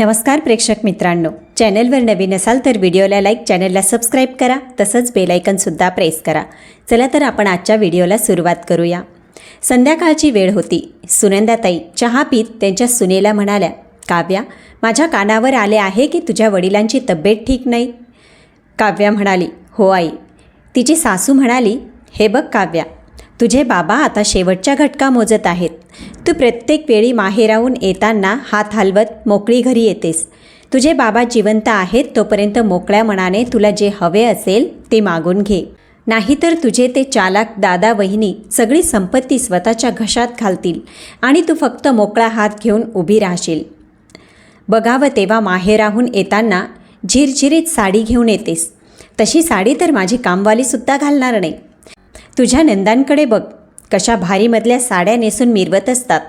नमस्कार प्रेक्षक मित्रांनो. चॅनलवर नवीन असाल तर व्हिडिओला लाईक चॅनलला सबस्क्राईब करा तसंच बेलायकनसुद्धा प्रेस करा. चला तर आपण आजच्या व्हिडिओला सुरुवात करूया. संध्याकाळची वेळ होती. सुनंदाताई चहा पीत त्यांच्या सुनेला म्हणाल्या काव्या माझ्या कानावर आले आहे की तुझ्या वडिलांची तब्येत ठीक नाही? काव्या म्हणाली हो आई. तिची सासू म्हणाली हे बघ काव्या तुझे बाबा आता शेवटच्या घटका मोजत आहेत. तू प्रत्येक वेळी माहेराहून येताना हात हलवत मोकळी घरी येतेस. तुझे बाबा जिवंत आहेत तोपर्यंत मोकळ्या मनाने तुला जे हवे असेल ते मागून घे. नाहीतर तुझे ते चालाक दादा वहिनी सगळी संपत्ती स्वतःच्या घशात घालतील आणि तू फक्त मोकळा हात घेऊन उभी राहशील. बघावं तेव्हा माहेराहून येताना झिरझिरीत साडी घेऊन येतेस. तशी साडी तर माझी कामवालीसुद्धा घालणार नाही. तुझ्या नंदांकडे बघ. कशा भारीमधल्या साड्या नेसून मिरवत असतात.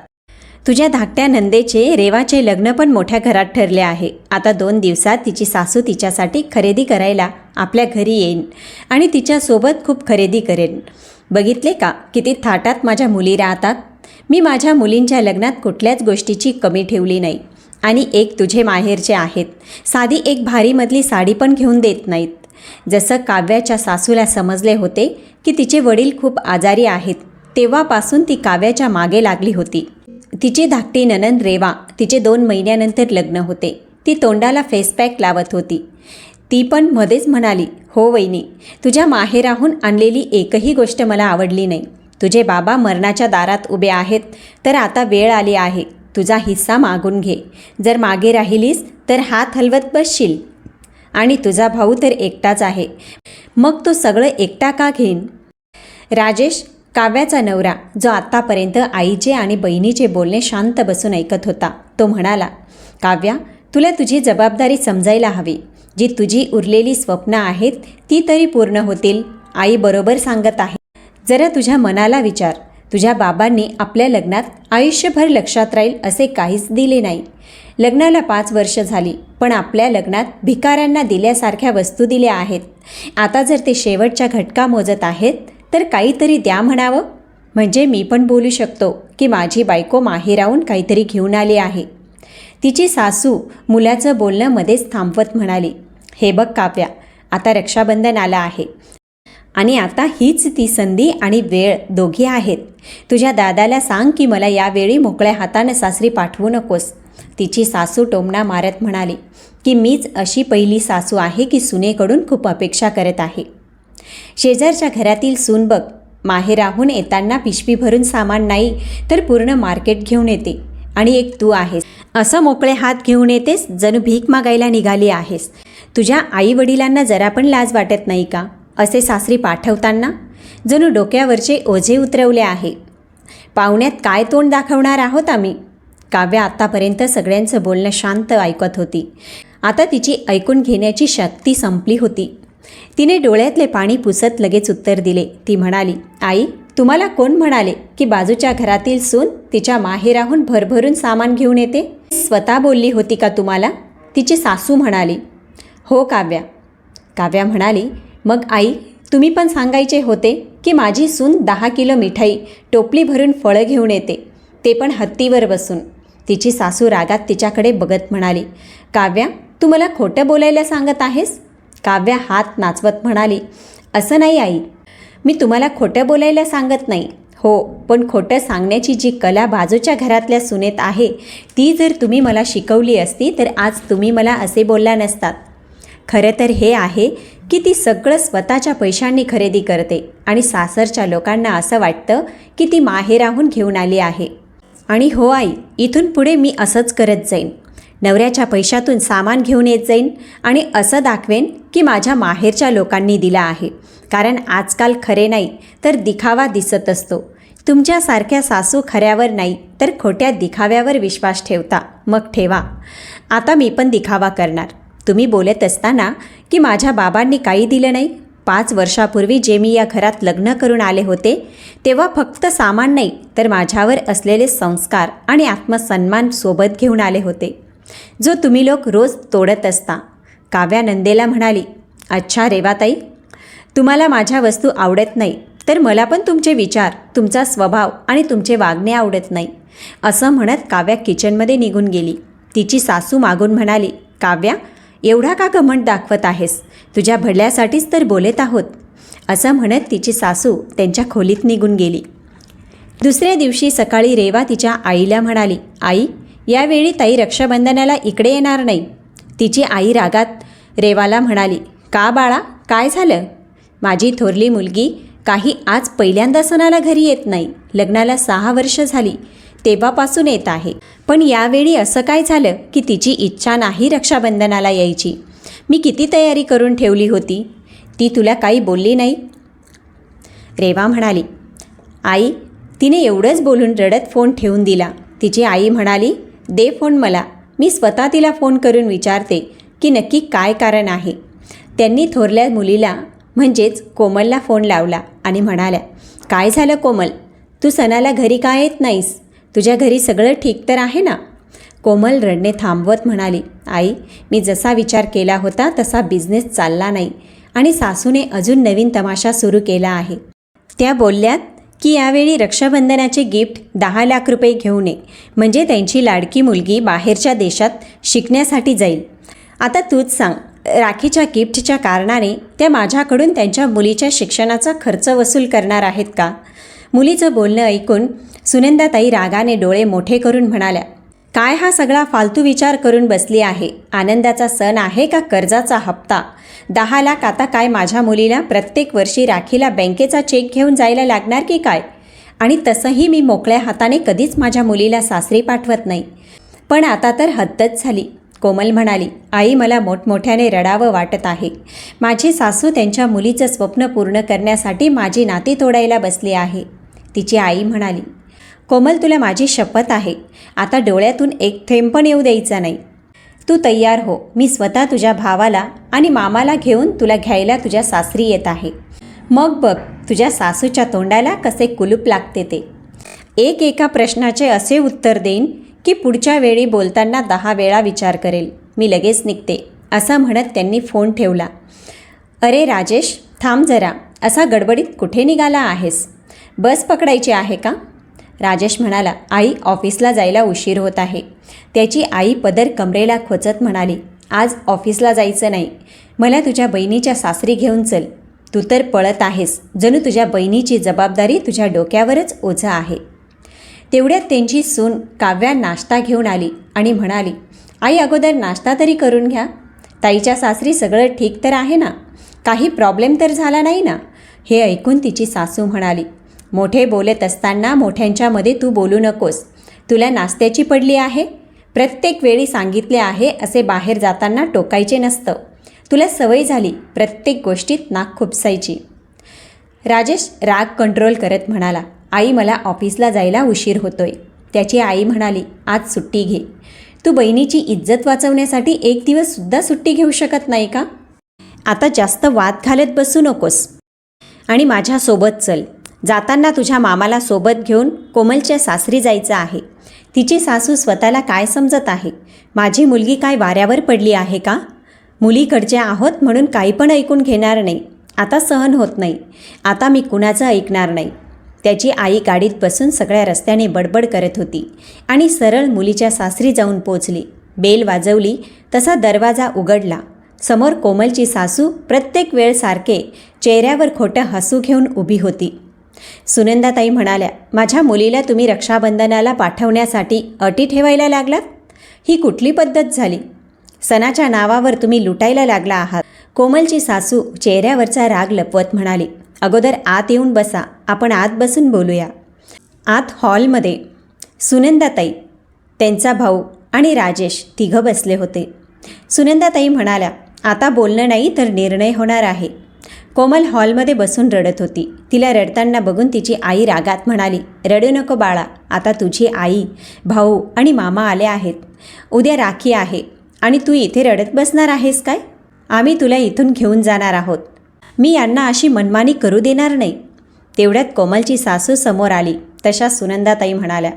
तुझ्या धाकट्या नंदेचे रेवाचे लग्न पण मोठ्या घरात ठरले आहे. आता दोन दिवसात तिची सासू तिच्यासाठी खरेदी करायला आपल्या घरी येईन आणि तिच्यासोबत खूप खरेदी करेन. बघितले का? किती थाटात माझ्या मुली राहतात. मी माझ्या मुलींच्या लग्नात कुठल्याच गोष्टीची कमी ठेवली नाही. आणि एक तुझे माहेरचे आहेत. साधी एक भारीमधली साडी पण घेऊन देत नाहीत. जसं काव्याच्या सासूला समजले होते की तिचे वडील खूप आजारी आहेत तेव्हापासून ती काव्याच्या मागे लागली होती. तिची धाकटी ननंद रेवा तिचे दोन महिन्यानंतर लग्न होते. ती तोंडाला फेसपॅक लावत होती. ती पण मध्येच म्हणाली हो वहिनी तुझ्या माहेराहून आणलेली एकही गोष्ट मला आवडली नाही. तुझे बाबा मरणाच्या दारात उभे आहेत तर आता वेळ आली आहे. तुझा हिस्सा मागून घे. जर मागे राहिलीस तर हात हलवत बसशील. आणि तुझा भाऊ तर एकटाच आहे. मग तो सगळं एकटा का घेईन? राजेश काव्याचा नवरा जो आत्तापर्यंत आईचे आणि बहिणीचे बोलणे शांत बसून ऐकत होता. तो म्हणाला काव्या तुला तुझी जबाबदारी समजायला हवी. जी तुझी उरलेली स्वप्न आहेत ती तरी पूर्ण होतील. आई बरोबर सांगत आहे. जरा तुझ्या मनाला विचार. तुझ्या बाबांनी आपल्या लग्नात आयुष्यभर लक्षात राहील असे काहीच दिले नाही. लग्नाला पाच वर्ष झाली पण आपल्या लग्नात भिकाऱ्यांना दिल्यासारख्या वस्तू दिल्या आहेत. आता जर ते शेवटच्या घटका मोजत आहेत तर काहीतरी द्या म्हणावं. म्हणजे मी पण बोलू शकतो की माझी बायको माहेराहून काहीतरी घेऊन आली आहे. तिची सासू मुलाचं बोलणं मध्येच थांबवत म्हणाली हे बघ काव्या आता रक्षाबंधन आलं आहे. आणि आता हीच ती संधी आणि वेळ दोघी आहेत. तुझ्या दादाला सांग की मला यावेळी मोकळ्या हातानं सासरी पाठवू नकोस. तिची सासू टोमणा मारत म्हणाली की मीच अशी पहिली सासू आहे की सुनेकडून खूप अपेक्षा करत आहे. शेजारच्या घरातील सून बघ माहेराहून येताना पिशवी भरून सामान नाही तर पूर्ण मार्केट घेऊन येते. आणि एक तू आहेस. असं मोकळे हात घेऊन येतेस जणू भीक मागायला निघाली आहेस. तुझ्या आई वडिलांना जरा पण लाज वाटत नाही का? असे सासरी पाठवताना? जणू डोक्यावरचे ओझे उतरवले आहे. पाहुण्यात काय तोंड दाखवणार आहोत आम्ही? काव्या आत्तापर्यंत सगळ्यांचं बोलणं शांत ऐकत होती. आता तिची ऐकून घेण्याची शक्ती संपली होती. तिने डोळ्यातले पाणी पुसत लगेच उत्तर दिले. ती म्हणाली आई तुम्हाला कोण म्हणाले की बाजूच्या घरातील सून तिच्या माहेराहून भरभरून सामान घेऊन येते? स्वतः बोलली होती का तुम्हाला तिची सासू म्हणाली हो काव्या काव्या म्हणाली मग आई तुम्ही पण सांगायचे होते की माझी सून दहा किलो मिठाई टोपली भरून फळं घेऊन येते. ते पण हत्तीवर बसून. तिची सासू रागात तिच्याकडे बघत म्हणाली काव्या तू मला खोटं बोलायला सांगत आहेस? काव्या हात नाचवत म्हणाली असं नाही आई मी तुम्हाला खोटं बोलायला सांगत नाही. हो पण खोटं सांगण्याची जी कला बाजूच्या घरातल्या सुनेत आहे ती जर तुम्ही मला शिकवली असती तर आज तुम्ही मला असे बोलला नसतात. खरं तर हे आहे की ती सगळं स्वतःच्या पैशांनी खरेदी करते आणि सासरच्या लोकांना असं वाटतं की ती माहेराहून घेऊन आली आहे. आणि हो आई इथून पुढे मी असंच करत जाईन. नवऱ्याच्या पैशातून सामान घेऊन येत जाईन आणि असं दाखवेन की माझ्या माहेरच्या लोकांनी दिला आहे. कारण आजकाल खरे नाही तर दिखावा दिसत असतो. तुमच्यासारख्या सासू खऱ्यावर नाही तर खोट्या दिखाव्यावर विश्वास ठेवता. मग ठेवा. आता मी पण दिखावा करणार. तुम्ही बोलत असताना की माझ्या बाबांनी काही दिलं नाही पाच वर्षापूर्वी जे मी या घरात लग्न करून आले होते तेव्हा फक्त सामान नाही तर माझ्यावर असलेले संस्कार आणि आत्मसन्मान सोबत घेऊन आले होते जो तुम्ही लोक रोज तोडत असता. काव्या नंदेला म्हणाली अच्छा रेवाताई तुम्हाला माझ्या वस्तू आवडत नाही तर मला पण तुमचे विचार तुमचा स्वभाव आणि तुमचे वागणे आवडत नाही. असं म्हणत काव्या किचनमध्ये निघून गेली. तिची सासू मागून म्हणाली काव्या एवढा का घमंड दाखवत आहेस? तुझ्या भडल्यासाठीच तर बोलत आहोत. असं म्हणत तिची सासू त्यांच्या खोलीत निघून गेली. दुसऱ्या दिवशी सकाळी रेवा तिच्या आईला म्हणाली आई यावेळी ताई रक्षाबंधनाला इकडे येणार नाही. तिची आई रागात रेवाला म्हणाली का बाळा? काय झालं? माझी थोरली मुलगी काही आज पहिल्यांदा सणाला घरी येत नाही. लग्नाला सहा वर्ष झाली. तेव्हापासून येत आहे. पण यावेळी असं काय झालं की तिची इच्छा नाही रक्षाबंधनाला यायची? मी किती तयारी करून ठेवली होती? ती तुला काही बोलली नाही? रेवा म्हणाली आई तिने एवढंच बोलून रडत फोन ठेवून दिला. तिची आई म्हणाली दे फोन मला. मी स्वतः तिला फोन करून विचारते की नक्की काय कारण आहे. त्यांनी थोरल्या मुलीला म्हणजेच कोमलला फोन लावला आणि म्हणाल्या काय झालं कोमल? तू सणाला घरी का येत नाहीस? तुझ्या घरी सगळं ठीक तर आहे ना? कोमल रडणे थांबवत म्हणाली आई मी जसा विचार केला होता तसा बिझनेस चालला नाही आणि सासूने अजून नवीन तमाशा सुरू केला आहे. त्या बोलल्यात की यावेळी रक्षाबंधनाचे गिफ्ट दहा लाख रुपये घेऊन ये म्हणजे त्यांची लाडकी मुलगी बाहेरच्या देशात शिकण्यासाठी जाईल. आता तूच सांग राखीच्या गिफ्टच्या कारणाने त्या माझ्याकडून त्यांच्या मुलीच्या शिक्षणाचा खर्च वसूल करणार आहेत का? मुलीचं बोलणं ऐकून सुनंदाताई रागाने डोळे मोठे करून म्हणाल्या काय हा सगळा फालतू विचार करून बसली आहे? आनंदाचा सण आहे का कर्जाचा हप्ता? दहा लाख आता काय माझ्या मुलीला? प्रत्येक वर्षी राखीला बँकेचा चेक घेऊन जायला लागणार की काय? आणि तसंही मी मोकळ्या हाताने कधीच माझ्या मुलीला सासरी पाठवत नाही. पण आता तर हद्दच झाली. कोमल म्हणाली आई मला मोठमोठ्याने रडावं वाटत आहे. माझी सासू त्यांच्या मुलीचं स्वप्न पूर्ण करण्यासाठी माझी नाती तोडायला बसली आहे. तिची आई म्हणाली कोमल तुला माझी शपथ आहे. आता डोळ्यातून एक थेंब पण येऊ द्यायचा नाही. तू तयार हो. मी स्वतः तुझ्या भावाला आणि मामाला घेऊन तुला घ्यायला तुझ्या सासरी येत आहे. मग बघ तुझ्या सासूच्या तोंडाला कसे कुलूप लागते ते. एक एका प्रश्नाचे असे उत्तर देईन की पुढच्या वेळी बोलताना दहा वेळा विचार करेल. मी लगेच निघते. असं म्हणत त्यांनी फोन ठेवला. अरे राजेश थांब जरा. असा गडबडीत कुठे निघाला आहेस? बस पकडायची आहे का? राजेश म्हणाला आई ऑफिसला जायला उशीर होत आहे. त्याची आई पदर कमरेला खोचत म्हणाली आज ऑफिसला जायचं नाही. मला तुझ्या बहिणीच्या सासरी घेऊन चल. तू तर पळत आहेस. जणू तुझ्या बहिणीची जबाबदारी तुझ्या डोक्यावरच ओझं आहे. तेवढ्यात त्यांची सून काव्या नाश्ता घेऊन आली आणि म्हणाली आई अगोदर नाश्ता तरी करून घ्या. ताईच्या सासरी सगळं ठीक तर आहे ना? काही प्रॉब्लेम तर झाला नाही ना? हे ऐकून तिची सासू म्हणाली मोठे बोलत असताना मोठ्यांच्यामध्ये तू बोलू नकोस. तुला नास्त्याची पडली आहे? प्रत्येक वेळी सांगितले आहे असे बाहेर जाताना टोकायचे नसतं. तुला सवय झाली प्रत्येक गोष्टीत नाक खुपसायची. राजेश राग कंट्रोल करत म्हणाला आई मला ऑफिसला जायला उशीर होतोय. त्याची आई म्हणाली आज सुट्टी घे. तू बहिणीची इज्जत वाचवण्यासाठी एक दिवससुद्धा सुट्टी घेऊ शकत नाही का? आता जास्त वाद घालत बसू नकोस. आणि माझ्यासोबत चल. जाताना तुझ्या मामाला सोबत घेऊन कोमलच्या सासरी जायचं आहे. तिची सासू स्वतःला काय समजत आहे? माझी मुलगी काय वाऱ्यावर पडली आहे का? मुलीकडचे आहोत म्हणून काही पण ऐकून घेणार नाही. आता सहन होत नाही. आता मी कुणाचं ऐकणार नाही. त्याची आई गाडीत बसून सगळ्या रस्त्याने बडबड करत होती आणि सरळ मुलीच्या सासरी जाऊन पोचली. बेल वाजवली तसा दरवाजा उघडला. समोर कोमलची सासू प्रत्येक वेळ सारखे चेहऱ्यावर खोटं हसू घेऊन उभी होती. सुनंदाताई म्हणाल्या माझ्या मुलीला तुम्ही रक्षाबंधनाला पाठवण्यासाठी अटी ठेवायला लागलात? ही कुठली पद्धत झाली? सणाच्या नावावर तुम्ही लुटायला लागला आहात. कोमलची सासू चेहऱ्यावरचा राग लपवत म्हणाली अगोदर आत येऊन बसा आपण आत बसून बोलूया. आत हॉलमध्ये सुनंदाताई त्यांचा भाऊ आणि राजेश तिघं बसले होते. सुनंदाताई म्हणाल्या आता बोलणं नाही तर निर्णय होणार आहे. कोमल हॉलमध्ये बसून रडत होती. तिला रडताना बघून तिची आई रागात म्हणाली रडू नको बाळा आता तुझी आई भाऊ आणि मामा आले आहेत. उद्या राखी आहे. आणि तू इथे रडत बसणार आहेस काय? आम्ही तुला इथून घेऊन जाणार आहोत. मी यांना अशी मनमानी करू देणार नाही. तेवढ्यात कोमलची सासू समोर आली. तशा सुनंदाताई म्हणाल्या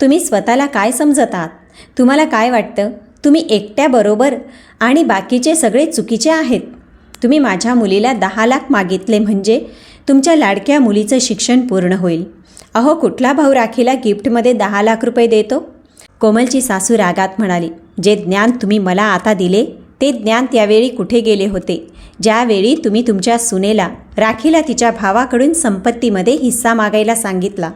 तुम्ही स्वतःला काय समजत आहात तुम्हाला काय वाटतं? तुम्ही एकट्याबरोबर आणि बाकीचे सगळे चुकीचे आहेत. तुम्ही माझ्या मुलीला दहा लाख मागितले म्हणजे तुमच्या लाडक्या मुलीचं शिक्षण पूर्ण होईल. अहो कुठला भाऊ राखीला गिफ्टमध्ये दहा लाख रुपये देतो? कोमलची सासू रागात म्हणाली जे ज्ञान तुम्ही मला आता दिले ते ज्ञान त्यावेळी कुठे गेले होते? ज्यावेळी तुम्ही तुमच्या सुनेला राखीला तिच्या भावाकडून संपत्तीमध्ये हिस्सा मागायला सांगितला.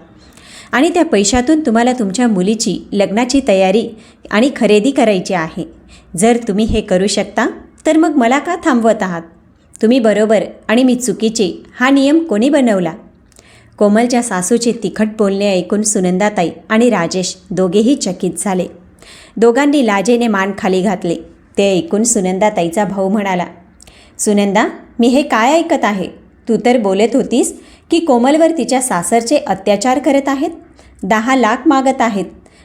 आणि त्या पैशातून तुम्हाला तुमच्या मुलीची लग्नाची तयारी आणि खरेदी करायची आहे. जर तुम्ही हे करू शकता तर मग मला का थांबवत आहात? तुम्ही बरोबर आणि मी चुकीचे हा नियम कोणी बनवला? कोमलच्या सासूचे तिखट बोलणे ऐकून सुनंदाताई आणि राजेश दोघेही चकित झाले. दोघांनी लाजेने मान खाली घातले. ते ऐकून सुनंदाताईचा भाऊ म्हणाला सुनंदा मी हे काय ऐकत आहे? तू तर बोलत होतीस की कोमलवर तिच्या सासरचे अत्याचार करत आहेत? दहा लाख मागत आहेत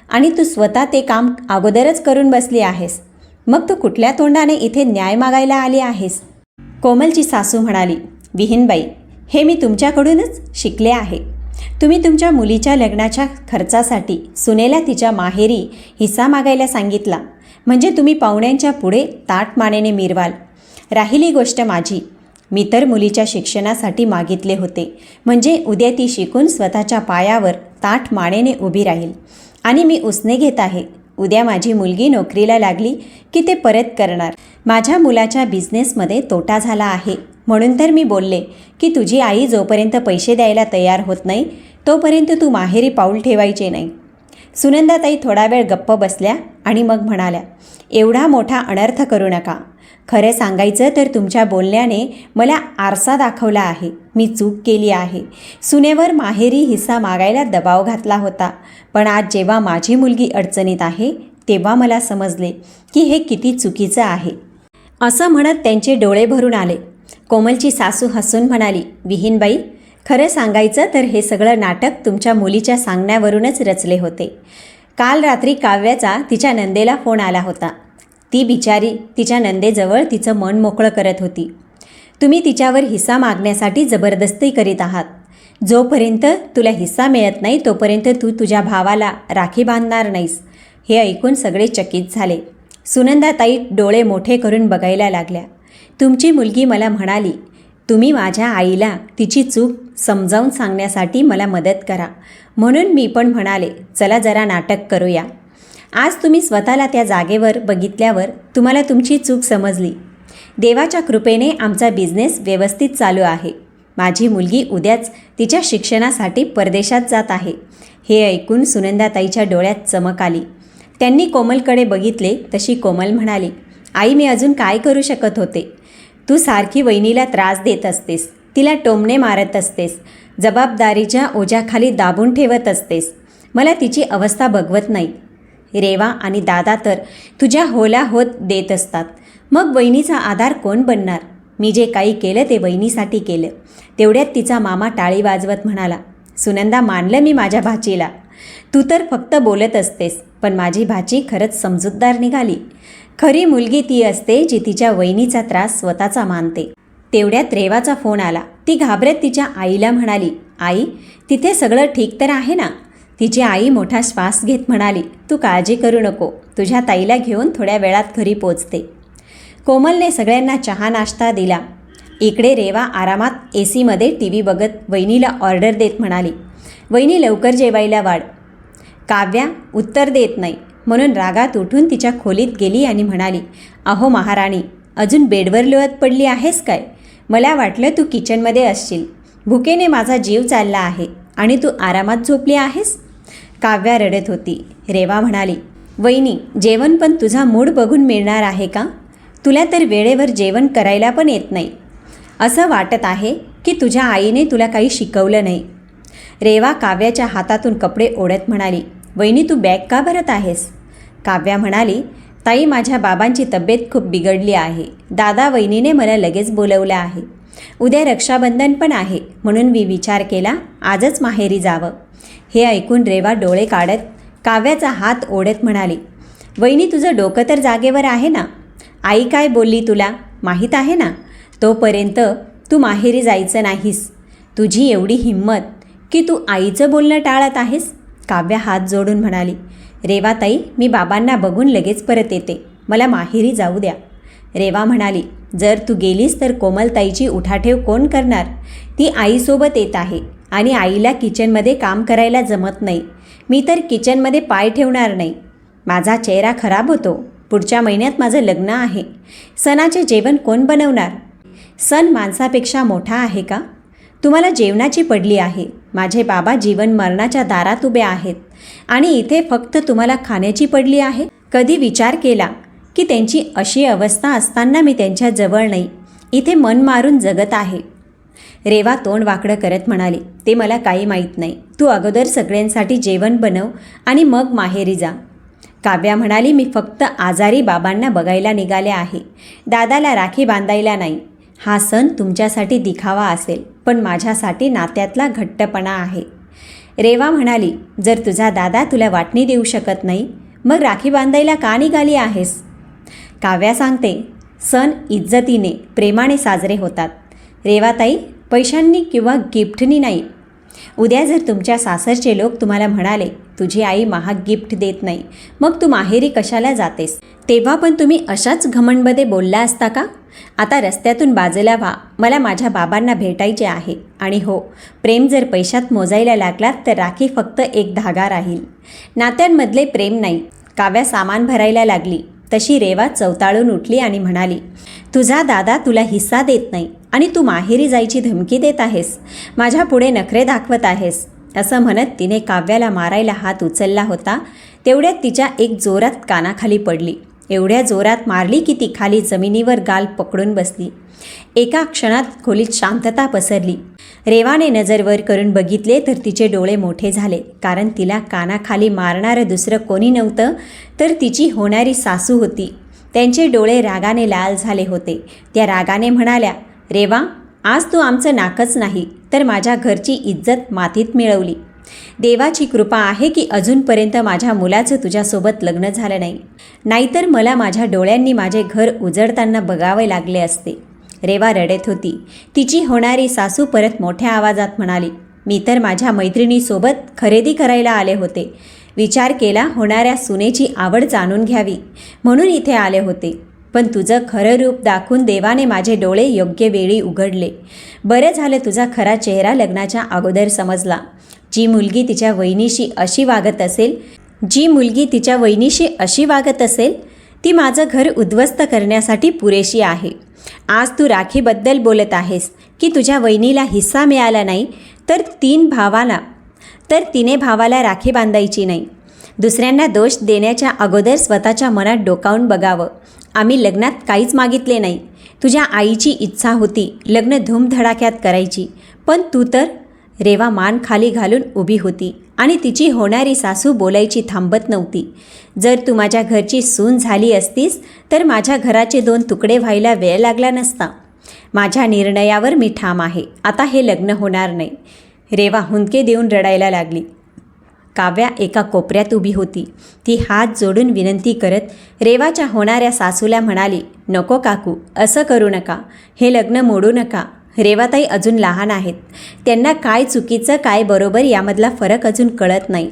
आणि तू स्वतः ते काम अगोदरच करून बसली आहेस. मग तू कुठल्या तोंडाने इथे न्याय मागायला आली आहेस? कोमलची सासू म्हणाली विहीनबाई हे मी तुमच्याकडूनच शिकले आहे. तुम्ही तुमच्या मुलीच्या लग्नाच्या खर्चासाठी सुनेला तिच्या माहेरी हिस्सा मागायला सांगितला. म्हणजे तुम्ही पाहुण्यांच्या पुढे ताट मानेने मिरवाल. राहिली गोष्ट माझी. मी तर मुलीच्या शिक्षणासाठी मागितले होते. म्हणजे उद्या ती शिकून स्वतःच्या पायावर ताठ मानेने उभी राहील. आणि मी उसने घेत आहे. उद्या माझी मुलगी नोकरीला लागली की ते परत करणार. माझ्या मुलाच्या बिझनेसमध्ये तोटा झाला आहे. म्हणून तर मी बोलले की तुझी आई जोपर्यंत पैसे द्यायला तयार होत नाही तोपर्यंत तू माहेरी पाऊल ठेवायचे नाही. सुनंदाताई थोडा वेळ गप्प बसल्या आणि मग म्हणाल्या एवढा मोठा अनर्थ करू नका. खरं सांगायचं तर तुमच्या बोलण्याने मला आरसा दाखवला आहे. मी चूक केली आहे. सुनेवर माहेरी हिस्सा मागायला दबाव घातला होता. पण आज जेव्हा माझी मुलगी अडचणीत आहे तेव्हा मला समजले की हे किती चुकीचं आहे. असं म्हणत त्यांचे डोळे भरून आले. कोमलची सासू हसून म्हणाली विहीनबाई खरं सांगायचं तर हे सगळं नाटक तुमच्या मुलीच्या सांगण्यावरूनच रचले होते. काल रात्री काव्याचा तिच्या नंदेला फोन आला होता. ती बिचारी तिच्या नंदेजवळ तिचं मन मोकळं करत होती. तुम्ही तिच्यावर हिस्सा मागण्यासाठी जबरदस्ती करीत आहात. जोपर्यंत तुला हिस्सा मिळत नाही तोपर्यंत तू तुझ्या भावाला राखी बांधणार नाहीस. हे ऐकून सगळे चकित झाले. सुनंदाताई डोळे मोठे करून बघायला लागल्या. तुमची मुलगी मला म्हणाली तुम्ही माझ्या आईला तिची चूक समजावून सांगण्यासाठी मला मदत करा. म्हणून मी पण म्हणाले चला जरा नाटक करूया. आज तुम्ही स्वतःला त्या जागेवर बघितल्यावर तुम्हाला तुमची चूक समजली. देवाच्या कृपेने आमचा बिझनेस व्यवस्थित चालू आहे. माझी मुलगी उद्याच तिच्या शिक्षणासाठी परदेशात जात आहे. हे ऐकून सुनंदाताईच्या डोळ्यात चमक आली. त्यांनी कोमलकडे बघितले तशी कोमल म्हणाली आई मी अजून काय करू शकत होते? तू सारखी वहिनीला त्रास देत असतेस. तिला टोमणे मारत असतेस. जबाबदारीच्या ओझ्याखाली दाबून ठेवत असतेस. मला तिची अवस्था बघवत नाही. रेवा आणि दादा तर तुझ्या होला होत देत असतात. मग वहिनीचा आधार कोण बनणार? मी जे काही केलं ते वहिनीसाठी केलं. तेवढ्यात तिचा मामा टाळी वाजवत म्हणाला सुनंदा मानलं मी माझ्या भाचीला. तू तर फक्त बोलत असतेस पण माझी भाची खरंच समजूतदार निघाली. खरी मुलगी ती असते जी तिच्या वहिनीचा त्रास स्वतःचा मानते. तेवढ्यात रेवाचा फोन आला. ती घाबरत तिच्या आईला म्हणाली आई तिथे सगळं ठीक तर आहे ना तिची आई मोठा श्वास घेत म्हणाली तू काळजी करू नको. तुझ्या ताईला घेऊन थोड्या वेळात घरी पोचते कोमलने सगळ्यांना चहा नाश्ता दिला. इकडे रेवा आरामात ए सीमध्ये टी व्ही बघत वहिनीला ऑर्डर देत म्हणाली वहिनी लवकर जेवायला वाढ. काव्या उत्तर देत नाही म्हणून रागात उठून तिच्या खोलीत गेली आणि म्हणाली अहो महाराणी अजून बेडवर लोळत पडली आहेस काय? मला वाटलं तू किचनमध्ये असशील. भुकेने माझा जीव चालला आहे आणि तू आरामात झोपली आहेस? काव्या रडत होती. रेवा म्हणाली वहिनी जेवण पण तुझा मूड बघून मिळणार आहे का? तुला तर वेळेवर जेवण करायला पण येत नाही. असं वाटत आहे की तुझ्या आईने तुला काही शिकवलं नाही. रेवा काव्याच्या हातातून कपडे ओढत म्हणाली वहिनी तू बॅग का भरत आहेस? काव्या म्हणाली ताई माझ्या बाबांची तब्येत खूप बिघडली आहे. दादा वहिनीने मला लगेच बोलवलं आहे. उद्या रक्षाबंधन पण आहे म्हणून मी विचार केला आजच माहेरी जावं. हे ऐकून रेवा डोळे काढत काव्याचा हात ओढत म्हणाली वहिनी तुझं डोकं तर जागेवर आहे ना? आई काय बोलली तुला? माहीत आहे ना? तोपर्यंत तू माहेरी जायचं नाहीस. तुझी एवढी हिंमत की तू आईचं बोलणं टाळत आहेस? काव्या हात जोडून म्हणाली रेवाताई मी बाबांना बघून लगेच परत येते. मला माहेरी जाऊ द्या. रेवा म्हणाली जर तू गेलीस तर कोमलताईची उठाठेव कोण करणार? ती आईसोबत येत आहे आणि आईला किचनमध्ये काम करायला जमत नाही. मी तर किचनमध्ये पाय ठेवणार नाही. माझा चेहरा खराब होतो. पुढच्या महिन्यात माझं लग्न आहे. सणाचे जेवण कोण बनवणार? सण माणसापेक्षा मोठा आहे का? तुम्हाला जेवणाची पडली आहे. माझे बाबा जीवन मरणाच्या दारात उभे आहेत आणि इथे फक्त तुम्हाला खाण्याची पडली आहे? कधी विचार केला की त्यांची अशी अवस्था असताना मी त्यांच्या जवळ नाही इथे मन मारून जगत आहे. रेवा तोंड वाकडं करत म्हणाले ते मला काही माहीत नाही. तू अगोदर सगळ्यांसाठी जेवण बनव आणि मग माहेरी जा. काव्या म्हणाली मी फक्त आजारी बाबांना बघायला निघाले आहे. दादाला राखी बांधायला नाही. हा सण तुमच्यासाठी दिखावा असेल. पण माझ्यासाठी नात्यातला घट्टपणा आहे. रेवा म्हणाली जर तुझा दादा तुला वाटणी देऊ शकत नाही मग राखी बांधायला का निघाली आहेस? काव्या सांगते सण इज्जतीने प्रेमाने साजरे होतात. रेवाताई पैशांनी किंवा गिफ्टनी नाही उद्या जर तुमच्या सासरचे लोक तुम्हाला म्हणाले तुझी आई महाग गिफ्ट देत नाही मग तू माहेरी कशाला जातेस? तेव्हा पण तुम्ही अशाच घमंडमध्ये बोलला असता का? आता रस्त्यातून बाजूला व्हा मला माझ्या बाबांना भेटायचे आहे. आणि हो प्रेम जर पैशात मोजायला लागलात तर राखी फक्त एक धागा राहील. नात्यांमधले प्रेम नाही काव्या सामान भरायला लागली. तशी रेवा चवताळून उठली आणि म्हणाली तुझा दादा तुला हिस्सा देत नाही आणि तू माहेरी जायची धमकी देत आहेस. माझ्या पुढे नखरे दाखवत आहेस. असं म्हणत तिने काव्याला मारायला हात उचलला होता. तेवढ्यात तिच्या एक जोरात कानाखाली पडली. एवढ्या जोरात मारली की ती खाली जमिनीवर गाल पकडून बसली. एका क्षणात खोलीत शांतता पसरली. रेवाने नजर वर करून बघितले तर तिचे डोळे मोठे झाले. कारण तिला कानाखाली मारणारं दुसरं कोणी नव्हतं तर तिची होणारी सासू होती. त्यांचे डोळे रागाने लाल झाले होते. त्या रागाने म्हणाल्या रेवा आज तू आमचं नाकच नाही तर माझ्या घरची इज्जत मातीत मिळवली. देवाची कृपा आहे की अजूनपर्यंत माझ्या मुलाचं तुझ्यासोबत लग्न झालं नाही. नाहीतर मला माझ्या डोळ्यांनी माझे घर उजडताना बघावे लागले असते. रेवा रडत होती. तिची होणारी सासू परत मोठ्या आवाजात म्हणाली मी तर माझ्या मैत्रिणीसोबत खरेदी करायला आले होते. विचार केला होणाऱ्या सुनेची आवड जाणून घ्यावी. म्हणून इथे आले होते. पण तुझं खरं रूप दाखवून देवाने माझे डोळे योग्य वेळी उघडले. बरं झालं तुझा खरा चेहरा लग्नाच्या अगोदर समजला. जी मुलगी तिच्या वहिनीशी अशी वागत असेल जी मुलगी तिच्या वहिनीशी अशी वागत असेल ती माझं घर उद्ध्वस्त करण्यासाठी पुरेशी आहे. आज तू राखीबद्दल बोलत आहेस की तुझ्या वहिनीला हिस्सा मिळाला नाही तर तीन भावाला तर तिने भावाला राखी बांधायची नाही. दुसऱ्यांना दोष देण्याच्या अगोदर स्वतःच्या मनात डोकावून बघावं. आम्ही लग्नात काहीच मागितले नाही. तुझ्या आईची इच्छा होती लग्न धूमधडाक्यात करायची. पण तू तर रेवा मान खाली घालून उभी होती. आणि तिची होणारी सासू बोलायची थांबत नव्हती. जर तू माझ्या घरची सून झाली असतीस तर माझ्या घराचे दोन तुकडे व्हायला वेळ लागला नसता. माझ्या निर्णयावर मी ठाम आहे. आता हे लग्न होणार नाही. रेवा हुंदके देऊन रडायला लागली. काव्या एका कोपऱ्यात उभी होती. ती हात जोडून विनंती करत रेवाच्या होणाऱ्या सासूला म्हणाली नको काकू असं करू नका. हे लग्न मोडू नका. रेवाताई अजून लहान आहेत. त्यांना काय चुकीचं काय बरोबर यामधला फरक अजून कळत नाही.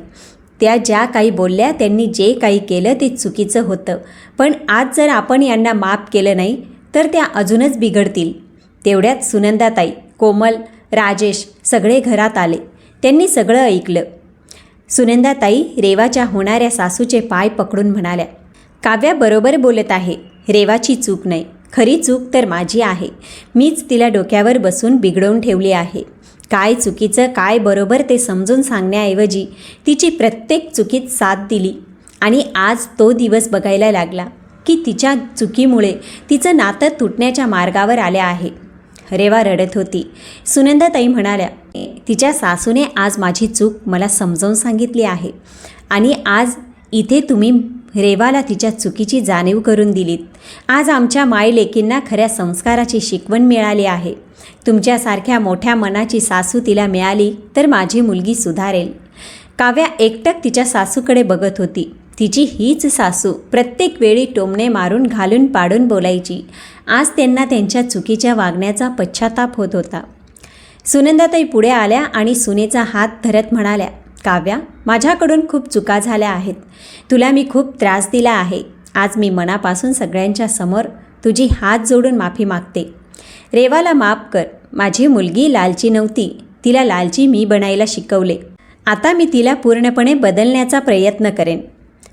त्या ज्या काही बोलल्या त्यांनी जे काही केलं ते चुकीचं होतं. पण आज जर आपण यांना माफ केलं नाही तर त्या अजूनच बिघडतील. तेवढ्यात सुनंदाताई कोमल राजेश सगळे घरात आले. त्यांनी सगळं ऐकलं. सुनंदाताई रेवाच्या होणाऱ्या सासूचे पाय पकडून म्हणाल्या काव्या बरोबर बोलत आहे. रेवाची चूक नाही. खरी चूक तर माझी आहे. मीच तिला डोक्यावर बसून बिघडवून ठेवली आहे. काय चुकीचं काय बरोबर ते समजून सांगण्याऐवजी तिची प्रत्येक चुकीत साथ दिली आणि आज तो दिवस बघायला लागला की तिच्या चुकीमुळे तिचं नातं तुटण्याच्या मार्गावर आले आहे. रेवा रडत होती. सुनंदाताई म्हणाल्या तिच्या सासूने आज माझी चूक मला समजावून सांगितली आहे आणि आज इथे तुम्ही रेवाला तिच्या चुकीची जाणीव करून दिलीत. आज आमच्या मायलेकींना खऱ्या संस्काराची शिकवण मिळाली आहे. तुमच्यासारख्या मोठ्या मनाची सासू तिला मिळाली तर माझी मुलगी सुधारेल. काव्या एकटक तिच्या सासूकडे बघत होती. तिची हीच सासू प्रत्येक वेळी टोमणे मारून घालून पाडून बोलायची. आज त्यांना त्यांच्या चुकीच्या वागण्याचा पश्चाताप होत होता. सुनंदाताई पुढे आल्या आणि सुनेचा हात धरत म्हणाल्या काव्या माझ्याकडून खूप चुका झाल्या आहेत. तुला मी खूप त्रास दिला आहे. आज मी मनापासून सगळ्यांच्या समोर तुझी हात जोडून माफी मागते. रेवाला माफ कर. माझी मुलगी लालची नव्हती. तिला लालची मी बनायला शिकवले. आता मी तिला पूर्णपणे बदलण्याचा प्रयत्न करेन.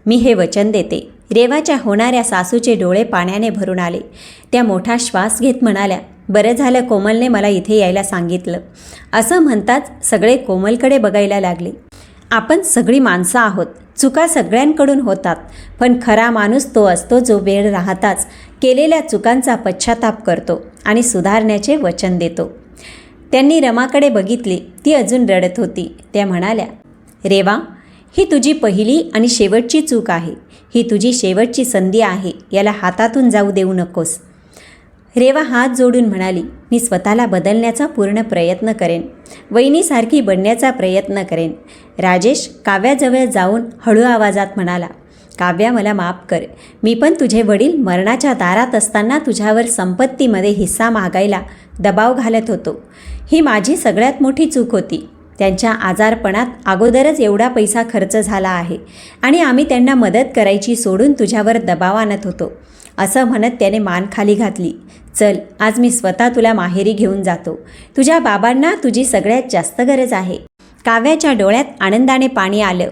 मी हे वचन देते. रेवाच्या होणाऱ्या सासूचे डोळे पाण्याने भरून आले. त्या मोठा श्वास घेत म्हणाल्या बरं झालं कोमलने मला इथे यायला सांगितलं. असं म्हणताच सगळे कोमलकडे बघायला लागले. आपण सगळी माणसं आहोत. चुका सगळ्यांकडून होतात. पण खरा माणूस तो असतो जो वेळ राहताच केलेल्या चुकांचा पश्चाताप करतो आणि सुधारण्याचे वचन देतो. त्यांनी रमाकडे बघितली ती अजून रडत होती. त्या म्हणाल्या रेवा ही तुझी पहिली आणि शेवटची चूक आहे. ही तुझी शेवटची संधी आहे. याला हातातून जाऊ देऊ नकोस. रेवा हात जोडून म्हणाली मी स्वतःला बदलण्याचा पूर्ण प्रयत्न करेन. वहिनीसारखी बनण्याचा प्रयत्न करेन. राजेश काव्याजवळ जाऊन हळू आवाजात म्हणाला काव्या मला माफ कर. मी पण तुझे वडील मरणाच्या दारात असताना तुझ्यावर संपत्तीमध्ये हिस्सा मागायला दबाव घालत होतो. ही माझी सगळ्यात मोठी चूक होती. त्यांच्या आजारपणात अगोदरच एवढा पैसा खर्च झाला आहे आणि आम्ही त्यांना मदत करायची सोडून तुझ्यावर दबाव आणत होतो. असं म्हणत त्याने मान खाली घातली. चल आज मी स्वतः तुला माहेरी घेऊन जातो. तुझ्या बाबांना तुझी सगळ्यात जास्त गरज आहे. काव्याच्या डोळ्यात आनंदाने पाणी आलं.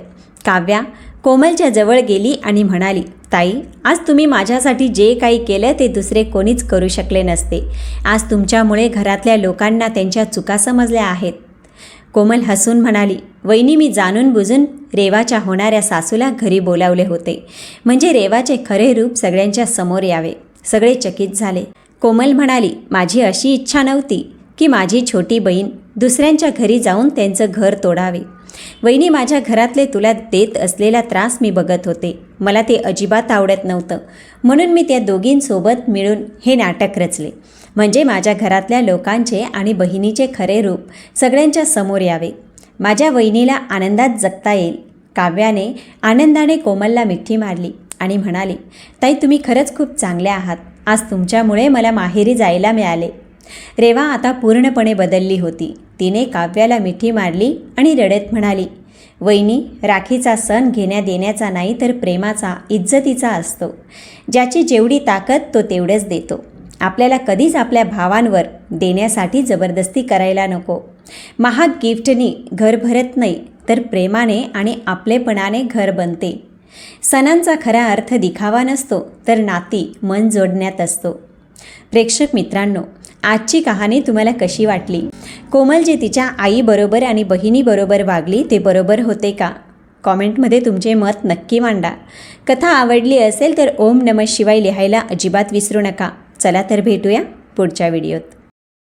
काव्या कोमलच्या जवळ गेली आणि म्हणाली ताई आज तुम्ही माझ्यासाठी जे काही केलं ते दुसरे कोणीच करू शकले नसते. आज तुमच्यामुळे घरातल्या लोकांना त्यांच्या चुका समजल्या आहेत. कोमल हसून म्हणाली वहिनी मी जाणून बुजून रेवाच्या होणाऱ्या सासूला घरी बोलावले होते. म्हणजे रेवाचे खरे रूप सगळ्यांच्या समोर यावे. सगळे चकित झाले. कोमल म्हणाली माझी अशी इच्छा नव्हती की माझी छोटी बहीण दुसऱ्यांच्या घरी जाऊन त्यांचं घर तोडावे. वहिनी माझ्या घरातले तुला देत असलेला त्रास मी बघत होते. मला ते अजिबात आवडत नव्हतं. म्हणून मी त्या दोघींसोबत मिळून हे नाटक रचले. म्हणजे माझ्या घरातल्या लोकांचे आणि बहिणीचे खरे रूप सगळ्यांच्या समोर यावे. माझ्या वहिनीला आनंदात जगता येईल. काव्याने आनंदाने कोमलला मिठी मारली आणि म्हणाली ताई तुम्ही खरंच खूप चांगल्या आहात. आज तुमच्यामुळे मला माहेरी जायला मिळाले. रेवा आता पूर्णपणे बदलली होती. तिने काव्याला मिठी मारली आणि रडत म्हणाली वहिनी राखीचा सण घेण्या देण्याचा नाही तर प्रेमाचा इज्जतीचा असतो. ज्याची जेवढी ताकद तो तेवढंच देतो. आपल्याला कधीच आपल्या भावांवर देण्यासाठी जबरदस्ती करायला नको. महाग गिफ्टनी घर भरत नाही तर प्रेमाने आणि आपलेपणाने घर बनते. सणांचा खरा अर्थ दिखावा नसतो तर नाती मन जोडण्यात असतो. प्रेक्षक मित्रांनो आजची कहाणी तुम्हाला कशी वाटली? कोमल जी तिच्या आईबरोबर आणि बहिणीबरोबर वागली ते बरोबर होते का? कॉमेंटमध्ये तुमचे मत नक्की मांडा. कथा आवडली असेल तर ओम नम शिवाय लिहायला अजिबात विसरू नका. चला तर भेटूया पुढच्या व्हिडिओत.